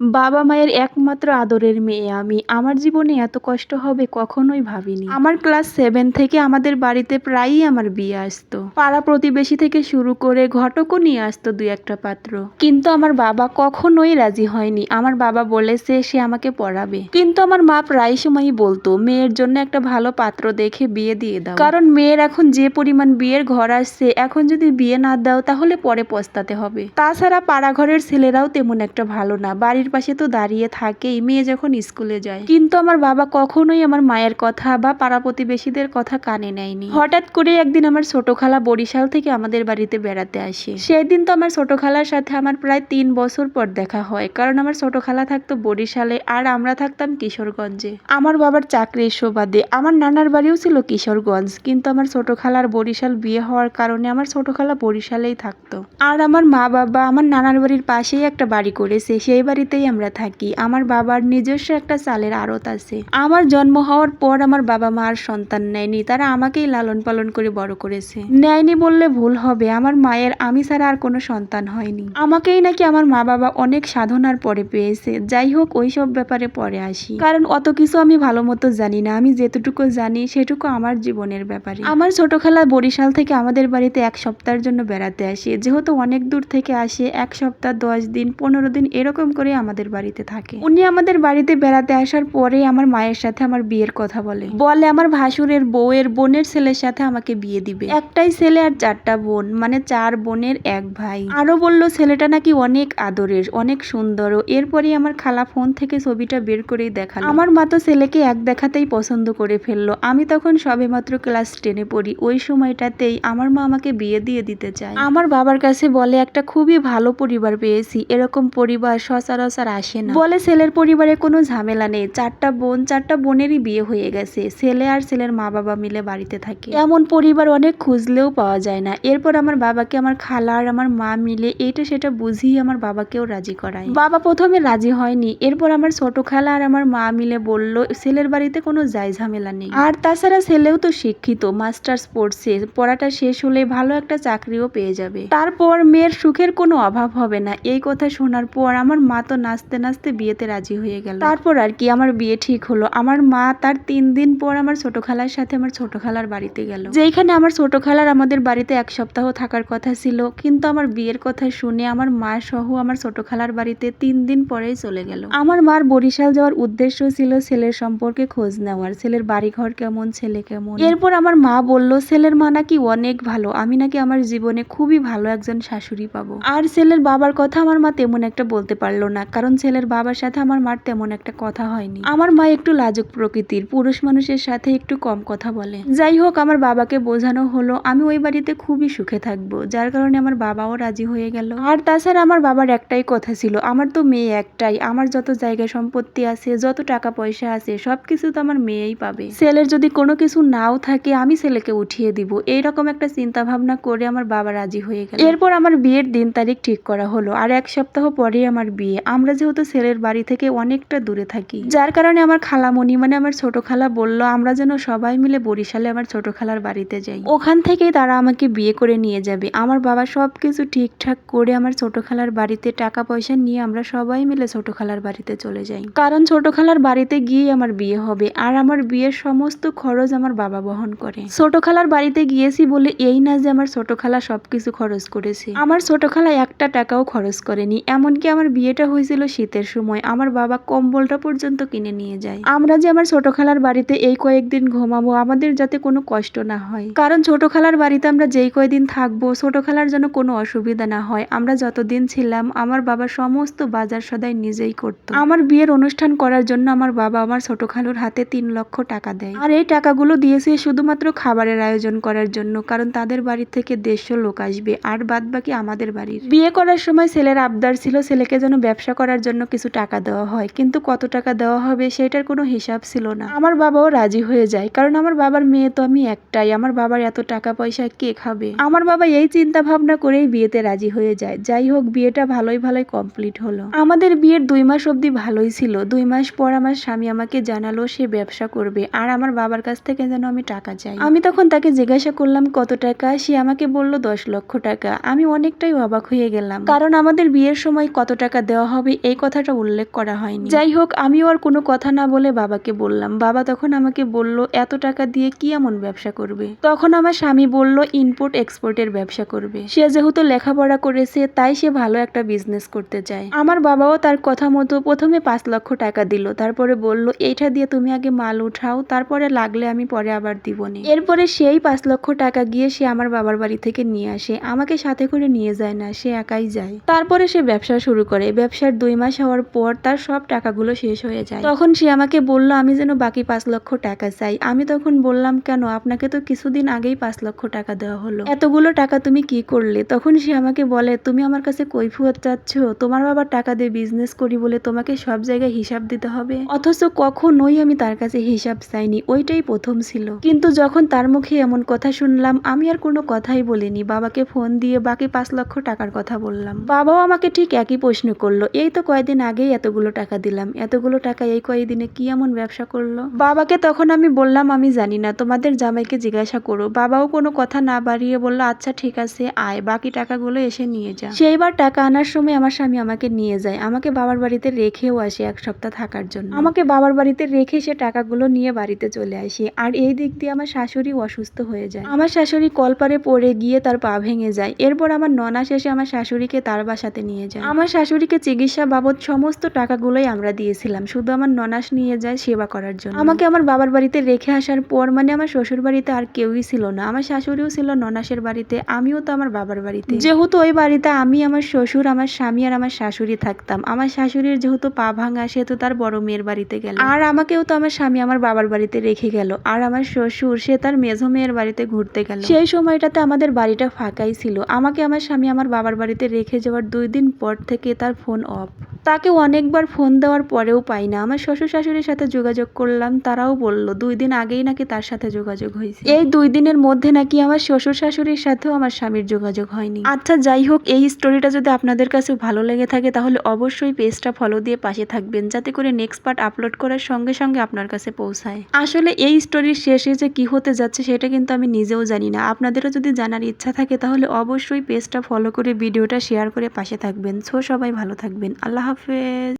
বাবা মায়ের একমাত্র আদরের মেয়ে। আমি, আমার জীবনে এত কষ্ট হবে কখনোই ভাবিনি। আমার ক্লাস সেভেন থেকে আমাদের বাড়িতে প্রায়ই আমার বিয়ে আসতো। পাড়া প্রতিবেশী থেকে শুরু করে ঘটকও নিয়ে আসতো দুই একটা পাত্র। কিন্তু আমার বাবা কখনোই রাজি হয়নি। আমার বাবা বলেছে, সে আমাকে পড়াবে। কিন্তু আমার মা প্রায় সময়ই বলতো, মেয়ের জন্য একটা ভালো পাত্র দেখে বিয়ে দিয়ে দাও। কারণ মেয়ের এখন যে পরিমাণ বিয়ের ঘর আসছে, এখন যদি বিয়ে না দাও, তাহলে পরে পস্তাতে হবে। তাছাড়া পাড়াঘরের ছেলেরাও তেমন একটা ভালো না। বাড়ির পাশে তো দাঁড়িয়ে থাকেই, মেয়ে যখন স্কুলে যায়। কিন্তু আমার বাবা কখনোই আমার মায়ের কথা বা পাড়া প্রতিবেশীদের কথা কানে নেয়নি। হঠাৎ করে একদিন আমার ছোট খালা বরিশাল থেকে আমাদের বাড়িতে বেড়াতে আসে। সেদিন তো আমার ছোট খালার সাথে আমার প্রায় তিন বছর পর দেখা হয়, কারণ আমার ছোট খালা থাকতো বরিশালে আর আমরা থাকতাম কিশোরগঞ্জে। আমার বাবার চাকরির সুবাদে আমার নানার বাড়িও ছিল কিশোরগঞ্জ, কিন্তু আমার ছোট খালার বরিশাল বিয়ে হওয়ার কারণে আমার ছোট খালা বরিশালেই থাকতো। আর আমার মা বাবা আমার নানার বাড়ির পাশেই একটা বাড়ি করেছে, সেই বাড়িতেই আমরা থাকি। আমার বাবার নিজস্ব একটা চালের আড়ত আছে। আমার জন্ম হওয়ার পর আমার বাবা মা আর সন্তান নেয়নি। তারা আমাকেই লালন পালন করে বড় করেছে। নেয়নি বললে ভুল হবে। আমার মায়ের আমি ছাড়া আর কোনো সন্তান হয়নি। আমাকেই নাকি আমার মা বাবা অনেক সাধনার পরে পেয়েছে। যাই হোক ওই সব ব্যাপারে পরে আসি। কারণ অত কিছু আমি ভালো মতো জানি না। আমি যেটুকু জানি, সেটুকু আমার জীবনের ব্যাপারে। আমার ছোট খেলা বরিশাল থেকে আমাদের বাড়িতে এক সপ্তাহের জন্য বেড়াতে আসে। যেহেতু অনেক দূর থেকে আসে, এক সপ্তাহ, দশ দিন, পনেরো দিন, এরকম করে আমাদের বাড়িতে থাকে। উনি আমাদের বাড়িতে বেড়াতে আসার পরে আমার মায়ের সাথে আমার বিয়ের কথা বলে। বলে আমার ভাসুরের বউয়ের বোনের ছেলের সাথে আমাকে বিয়ে দিবে। একটাই ছেলে আর চারটা বোন মানে চার বোনের এক ভাই। আরও বলল, ছেলেটা নাকি অনেক আদরের, অনেক সুন্দর এরপরে আমার খালা ফোন থেকে ছবিটা বের করেই দেখাল। আমার মা তো ছেলেকে এক দেখাতেই পছন্দ করে ফেলল। আমি তখন সবে মাত্র ক্লাস টেনে পড়ি। ওই সময়টাতেই আমার মা আমাকে বিয়ে দিয়ে দিতে চায়। আমার বাবার কাছে বলে, একটা খুবই ভালো পরিবার পেয়েছি। এরকম পরিবার সচরাচর আসে না। বলে ছেলের পরিবারে কোনো ঝামেলা নেই। চারটা বোন, চারটা বোনেরই বিয়ে হয়ে গেছে। ছেলে আর ছেলের মা বাবা মিলে বাড়িতে থাকে। এমন পরিবার অনেক খুঁজলেও পাওয়া যায় না। এরপর আমার বাবাকে, আমার খালা আর আমার মা মিলে এইটা সেটা বুঝিয়ে আমার বাবাকেও রাজি করায় বাবা প্রথমে রাজি হয়নি। এরপর আমার ছোট খালা আর আমার মা মিলে বলল, ছেলের বাড়িতে কোনো যাই ঝামেলা নেই। আর তাছাড়া ছেলেও তো শিক্ষিত, মাস্টার্স পড়ছে। পড়াটা শেষ হলে ভালো একটা চাকরিও পেয়ে যাবে। তারপর মেয়ের সুখের কোনো অভাব হবে না। এই কথা শোনার পর আমার মা তো নাচতে নাচতে বিয়েতে রাজি হয়ে গেল। তারপর আর কি, আমার বিয়ে ঠিক হলো। আমার মা তার তিন দিন পর আমার ছোট খালার সাথে আমার ছোট খালার বাড়িতে গেল। যেখানে আমার ছোট খালার আমাদের বাড়িতে এক সপ্তাহ থাকার কথা ছিল, কিন্তু আমার বিয়ের কথা শুনে আমার মা সহ আমার ছোট খালার বাড়িতে তিন দিন পরেই চলে গেল। আমার মার বরিশাল যাওয়ার উদ্দেশ্য ছিল ছেলের সম্পর্কে খোঁজ নেওয়ার, ছেলের বাড়ি ঘর কেমন, ছেলে কেমন। এরপর আমার মা বলল, ছেলের মা নাকি অনেক ভালো, আমি নাকি আমার জীবনে খুবই ভালো একজন শাশুড়ি পাবো। আর ছেলের বাবার কথা আমার মা তেমন একটা বলতে পারল না কারণ ছেলের বাবার সাথে আমার মার তেমন একটা কথা হয়নি। আমার মা একটু লাজুক প্রকৃতির, পুরুষ মানুষের সাথে একটু কম কথা বলে। যাই হোক, আমার বাবাকে বোঝানো হলো, আমি ওই বাড়িতে খুবই সুখে থাকব, যার কারণে আমার বাবাও রাজি হয়ে গেল। আর তাছাড়া আমার বাবার একটাই কথা ছিল, আমার তো মেয়ে একটাই, আমার যত জায়গা সম্পত্তি আছে, যত টাকা পয়সা আছে, সবকিছু তো আমার মেয়েই পাবে। ছেলের যদি কোনো কিছু নাও থাকে, আমি ছেলেকে উঠিয়ে দিব, এইরকম একটা চিন্তা ভাবনা করে আমার বাবা রাজি হয়ে গেল। এরপর আমার বিয়ের দিন তারিখ ঠিক করা হলো, আর এক সপ্তাহ পরেই আমার বিয়ে। আমরা যেহেতু ছেলের বাড়ি থেকে অনেকটা দূরে থাকি। যার কারণে আমার খালামণি মানে আমার ছোট খালা বলল, আমরা যেন সবাই মিলে বরিশালে আমার ছোট খালার বাড়িতে যাই। ওখান থেকেই তারা আমাকে বিয়ে করে নিয়ে যাবে। আমার বাবা সবকিছু ঠিকঠাক করে আমার ছোট খালার বাড়িতে টাকা পয়সা নিয়ে আমরা সবাই মিলে ছোট খালার বাড়িতে চলে যাই। কারণ ছোট খালার বাড়িতে গিয়ে আমার বিয়ে হবে আর আমার বিয়ের সমস্ত খরচ আমার বাবা বহন করে। ছোট খালার বাড়িতে গিয়েছি বলে এই না যে আমার ছোট খালা সবকিছু খরচ করেছে। আমার ছোট খালা একটা টাকাও খরচ করেনি। এমনকি আমার বিয়েটা হয়েছিল শীতের সময়। আমার বাবা কম্বলটা পর্যন্ত কিনে নিয়ে যায়। আমরা যে আমার ছোট খালার বাড়িতে এই কয়েকদিন ঘুমাবো, আমাদের যাতে কোনো কষ্ট না হয়। কারণ ছোট খালার বাড়িতে আমরা যেই কয়দিন থাকব ছোট খালার যেন কোনো অসুবিধা না হয়। আমরা যতদিন ছিলাম, আমার বাবা সমস্ত বাজার সদাই নিজেই করতো। আমার বিয়ের অনুষ্ঠান করার জন্য আমার বাবা আমার ছোট খালুর হাতে তিন লক্ষ টাকা দেয়। আর এই টাকাগুলো দিয়েছে শুধুমাত্র খাবারের আয়োজন করার জন্য, কারণ তাদের বাড়ি থেকে দেড়শো লোক আসবে, আর বাদ বাকি আমাদের বাড়ির। বিয়ে করার সময় ছেলের আবদার ছিল ছেলেকে যেন ব্যবসা করার জন্য কিছু টাকা দেওয়া হয়, কিন্তু কত টাকা দেওয়া হবে সেটার কোনো হিসাব ছিল না। আমার বাবাও রাজি হয়ে যায়, কারণ আমার বাবার মেয়ে তো আমি একটাই, আমার বাবার এত টাকা পয়সা কে খাবে? আমার বাবা এই চিন্তা ভাবনা করেই বিয়েতে রাজি হয়ে যায়, যাই হোক বিয়েটা ভালোই ভালোই কমপ্লিট হলো। আমাদের বিয়ের দুই মাস অবধি ভালোই ছিল, দুই মাস পর আমার স্বামী আমাকে জানালো সে ব্যবসা করবে, আর আমার বাবার কাছ থেকে যেন আমি টাকা চাই। আমি তখন তাকে জিজ্ঞাসা করলাম, কত টাকা? সে আমাকে বলল, দশ লক্ষ টাকা। আমি অনেকটাই অবাক হয়ে গেলাম, কারণ আমাদের বিয়ের সময় কত টাকা দেওয়া হবে হবে এই কথাটা উল্লেখ করা হয়নি। যাই হোক, আমিও আর কোনো কথা না বলে বাবাকে বললাম। বাবা তখন আমাকে বলল, এত টাকা দিয়ে কি এমন ব্যবসা করবে? তখন আমার স্বামী বলল, ইনপুট, এক্সপোর্টের ব্যবসা করবে। সে যেহেতু লেখাপড়া করেছে, তাই সে ভালো একটা বিজনেস করতে চায়। আমার বাবাও তার কথা মতো প্রথমে পাঁচ লক্ষ টাকা দিল, তারপরে বলল, এইটা দিয়ে তুমি আগে মাল উঠাও, তারপরে লাগলে আমি পরে আবার দিব দিবনি এরপরে সেই পাঁচ লক্ষ টাকা গিয়ে সে আমার বাবার বাড়ি থেকে নিয়ে আসে। আমাকে সাথে করে নিয়ে যায় না, সে একাই যায়। তারপরে সে ব্যবসা শুরু করে। ব্যবসার দুই মাস হওয়ার পর তার সব টাকাগুলো শেষ হয়ে যায়। তখন সে আমাকে বলল, আমি যেন বাকি পাঁচ লক্ষ টাকা চাই। আমি তখন বললাম, কেন? আপনাকে তো কিছুদিন আগেই পাঁচ লক্ষ টাকা দেওয়া হলো। এতগুলো টাকা তুমি কি করলে? তখন সে আমাকে বলে, তুমি আমার কাছে কৈফিয়ত চাচ্ছ। তোমার বাবার টাকা দিয়ে বিজনেস করি বলে তোমাকে সব জায়গায় হিসাব দিতে হবে। অথচ কখনোই আমি তার কাছে হিসাব চাইনি। ওইটাই প্রথম ছিল। কিন্তু যখন তার মুখে এমন কথা শুনলাম, আমি আর কোনো কথাই বলিনি। বাবাকে ফোন দিয়ে বাকি পাঁচ লক্ষ টাকার কথা বললাম। বাবাও আমাকে ঠিক একই প্রশ্ন করল, এই তো কয়েকদিন আগেই এতগুলো টাকা দিলাম। এতগুলো টাকা এই কয়েকদিনে কি এমন ব্যবসা করল? বাবাকে তখন আমি বললাম, আমি জানি না, তোমাদের জামাইকে জিজ্ঞাসা করো। বাবাও কোনো কথা না বাড়িয়ে বলল আচ্ছা ঠিক আছে, আয়, বাকি টাকাগুলো এসে নিয়ে যা। সেইবার টাকা আনার সময় আমার স্বামী আমাকে নিয়ে যায়। আমাকে বাবার বাড়িতে রেখেও আসে এক সপ্তাহ থাকার জন্য। আমাকে বাবার বাড়িতে রেখে সে টাকাগুলো নিয়ে বাড়িতে চলে আসে। আর এই দিক দিয়ে আমার শাশুড়ি অসুস্থ হয়ে যায়। আমার শাশুড়ি কলপারে পড়ে গিয়ে তার পা ভেঙে যায়। এরপর আমার ননাস এসে আমার শাশুড়িকে তার বাসাতে নিয়ে যায়। আমার শাশুড়িকে চিকিৎসা বাবদ সমস্ত টাকাগুলোই আমরা দিয়েছিলাম। শুধু আমার ননাস নিয়ে যায় সেবা করার জন্য। আমাকে আমার বাবার বাড়িতে রেখে আসার পর মানে আমার শ্বশুর বাড়িতে আর কেউই ছিল না। আমার শাশুড়িও ছিল ননাসের বাড়িতে, আমিও তো আমার বাবার বাড়িতে। যেহেতু ওই বাড়িতে আমি, আমার শ্বশুর, আমার স্বামী আর আমার শাশুড়ি থাকতাম। আমার শাশুড়ির যেহেতু পা ভাঙা সেহেতু তার বড় মেয়ের বাড়িতে গেল। আর আমাকেও তো আমার স্বামী আমার বাবার বাড়িতে রেখে গেল। আর আমার শ্বশুর, সে তার মেঝো মেয়ের বাড়িতে ঘুরতে গেল। সেই সময়টাতে আমাদের বাড়িটা ফাঁকাই ছিল। আমাকে আমার স্বামী আমার বাবার বাড়িতে রেখে যাওয়ার দুই দিন পর থেকে তার ফোন অফ তাকে অনেকবার ফোন দেওয়ার পরেও পাই না। আমার শ্বশুর শাশুড়ির সাথে যোগাযোগ করলাম, তারাও বলল, দুই দিন আগেই নাকি তার সাথে যোগাযোগ হয়েছে। এই দুই দিনের মধ্যে নাকি আমার শ্বশুর শাশুড়ির সাথেও আমার স্বামীর যোগাযোগ হয়নি। আচ্ছা যাই হোক, এই স্টোরিটা যদি আপনাদের কাছে ভালো লেগে থাকে, তাহলে অবশ্যই পেজটা ফলো দিয়ে পাশে থাকবেন, যাতে করে নেক্সট পার্ট আপলোড করার সঙ্গে সঙ্গে আপনার কাছে পৌঁছায়। আসলে এই স্টোরির শেষে যে কি হতে যাচ্ছে, সেটা কিন্তু আমি নিজেও জানি না। আপনাদেরও যদি জানার ইচ্ছা থাকে, তাহলে অবশ্যই পেজটা ফলো করে ভিডিওটা শেয়ার করে পাশে থাকবেন। সো, সবাই ভালো থাকবেন আল্লাহ হাফেজ।